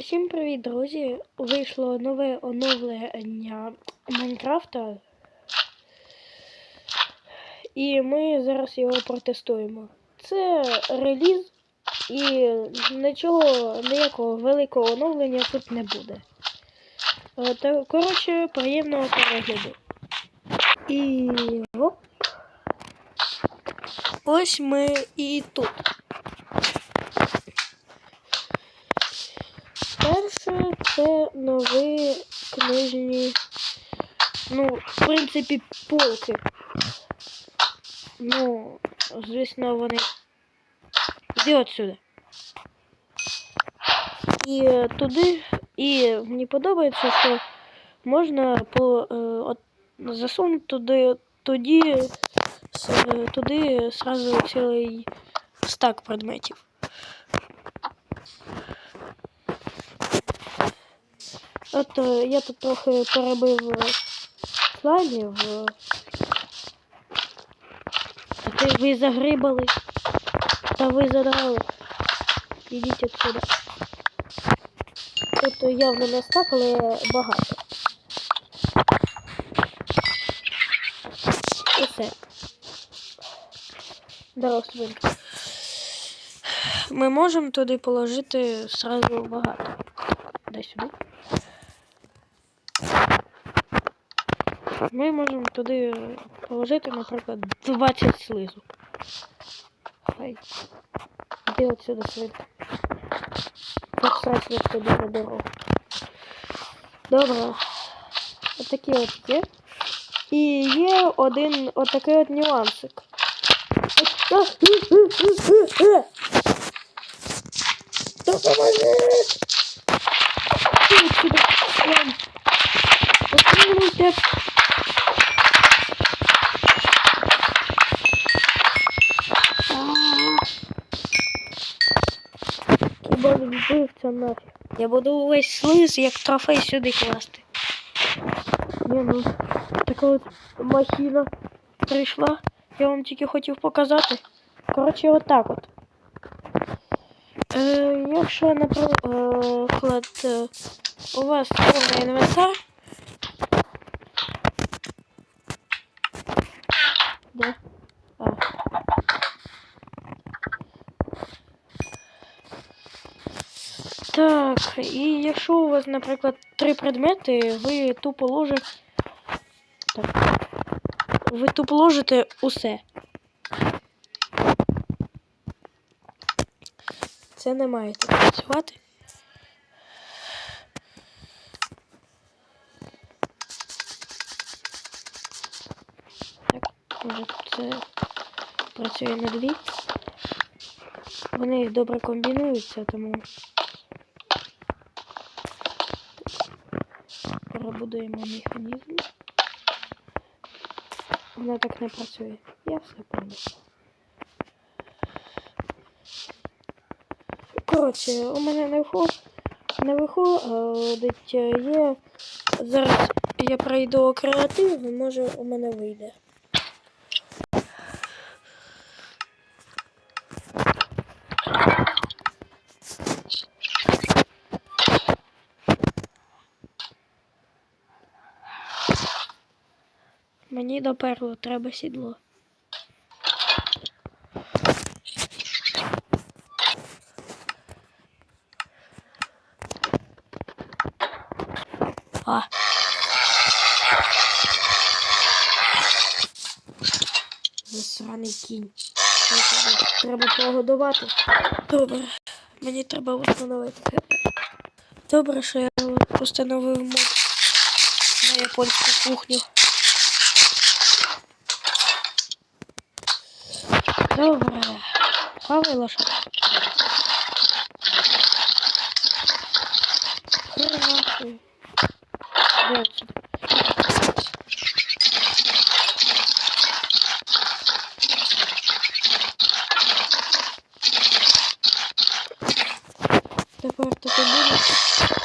Всім привіт, друзі! Вийшло нове оновлення Майнкрафта. І ми зараз його протестуємо. Це реліз і нічого, ніякого великого оновлення тут не буде. Е, Та, коротше, приємного перегляду. І оп. Ось ми і тут. Перше це нові книжні, ну, в принципі, полки. Ну, звісно, вони. Іди отсюди. І е, туди, і мені подобається, що можна по, е, от, засунути туди, с- е, туди сразу цілий стак предметів. От е, я тут трохи перебив е, слаймів. е. Ти ви загрибали. Та ви задрали. Ідіть отсюда. Тут явно не стак, але багато. І все. Здоров, свинка. Ми можемо туди положити сразу багато. Дай сюди. Ми можемо туди положити, наприклад, 20 слизу. Хай. Іди отсюди свинка. Посрать тобі на дорогу. Добре. Отакі от є. І є один отакий от нюансик. Слон. Отримуйте. Вбивця нафіг? Я буду увесь слиз як трофей сюди класти. Ні, ну, така от махіна прийшла. Я вам тільки хотів показати. Коротше, отак от. Е, якщо, наприклад, е, у вас повний інвентар. Де? Так, і якщо у вас, наприклад, три предмети, ви тупо ложите. Так. Ви тупо ложите усе. Це не має так працювати. Так, може це працює на дві. Вони добре комбінуються, тому перебудуємо механізм. Воно так не працює. Я все пам'ятаю. Коротше, у мене наверху, наверху е, є. Зараз я пройду креатив, може у мене вийде. Мені до перлу треба сідло. А. Засраний кінь. Треба погодувати. Добре. Мені треба встановити Добре, що я установив мод на японську кухню. Добре. Хавай лошадь. Хорошо. Де отсюда? Тепер тут і буде.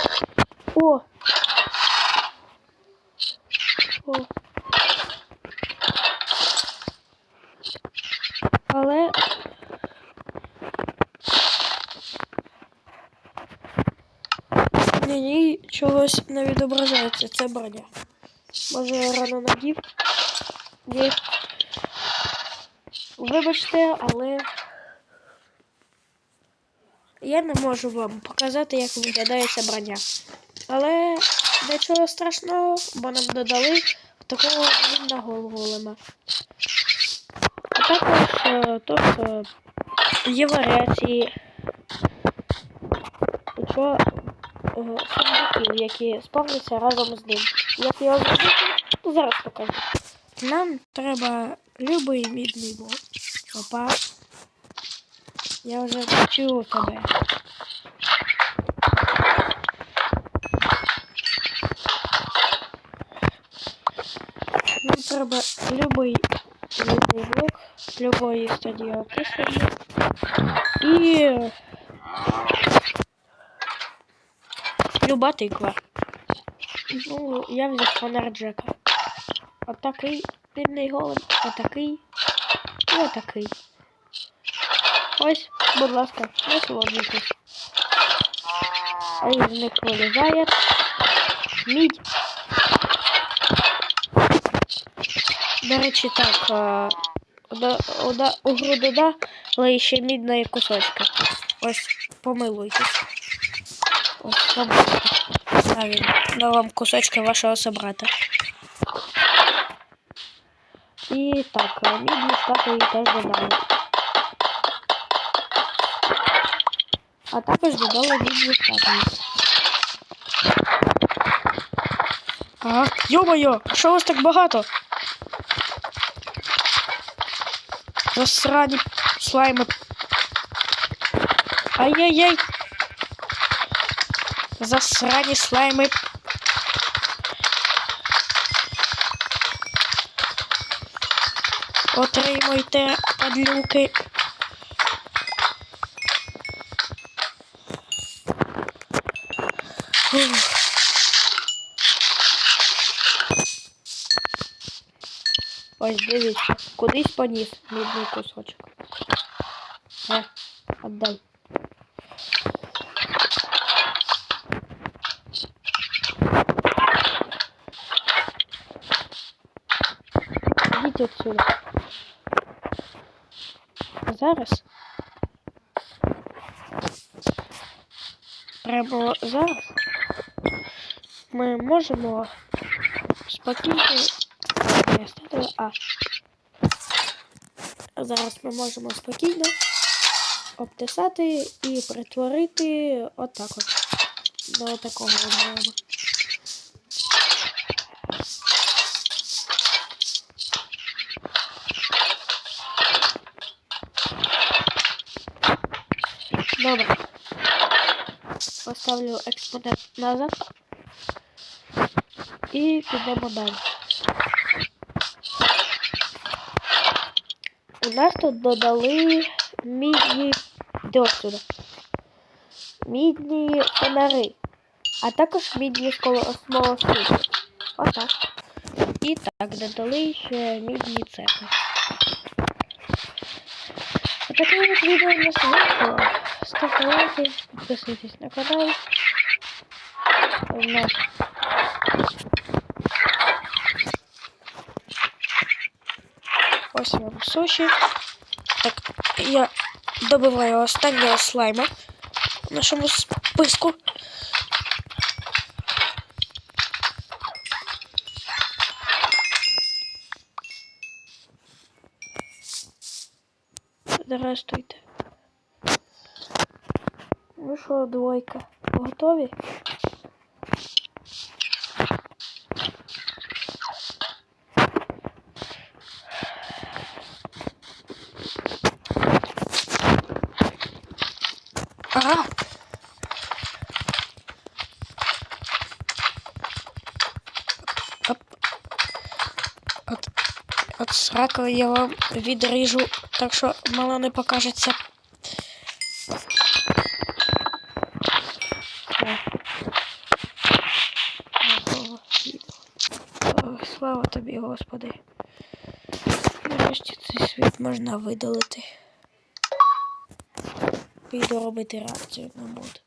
Ні, ні, чогось не відображається. Це броня. Може, я рано надів? Ні. Вибачте, але я не можу вам показати, як виглядає ця броня. Але нічого страшного, бо нам додали такого вільного голема. А також е, є варіації що е, сундуків, які сповняться разом з ним. Як його зараз покажу. Нам треба любий мідний блок. Опа. Я вже почув тебе. Нам треба любий мідний блок, любої стадії окислення. І люба тиква. Ну, я взяв фонар Джека. Отакий мідний голем, отакий і отакий. Ось, будь ласка, насолоджуйтесь. А із них вилізає мідь. До речі, так, а, ода, ода, у гру додали ще мідної кусочки. Ось, помилуйтесь. Ось, собачка. А він дав вам кусочки вашого собрата. І так, а, мідні статуї теж додали. А також додали мідні статуї. А, йо-моє, що у вас так багато? Засрані слайми. Ай-яй-яй. Засрані слайми. Отримуйте, падлюки. Фух. Ось дивіться, кудись поніс мідний кусочок. Е, отдай. Отсюда. Зараз. Прямо зараз ми можемо спокійно ставлю А. Зараз ми можемо спокійно обтисати і перетворити отак от до такого об'єму. Добре. Поставлю експонент назад і підемо далі. У нас тут додали мідні Іди отсюда. Мідні фонари, а також мідні смолоскипи. Отак. І так, додали ще мідні цепи. Отаке от відео у нас вийшло. Ставте лайки, підписуйтесь на канал. У нас Ось вам суші. Так, я добиваю останнього слайма в нашому списку. Здравствуйте. Ну що, двойка? Готові? От, от сраку я вам відріжу, так що мало не покажеться. Господи. Нарешті цей світ можна видалити. Піду робити реакцію на мод.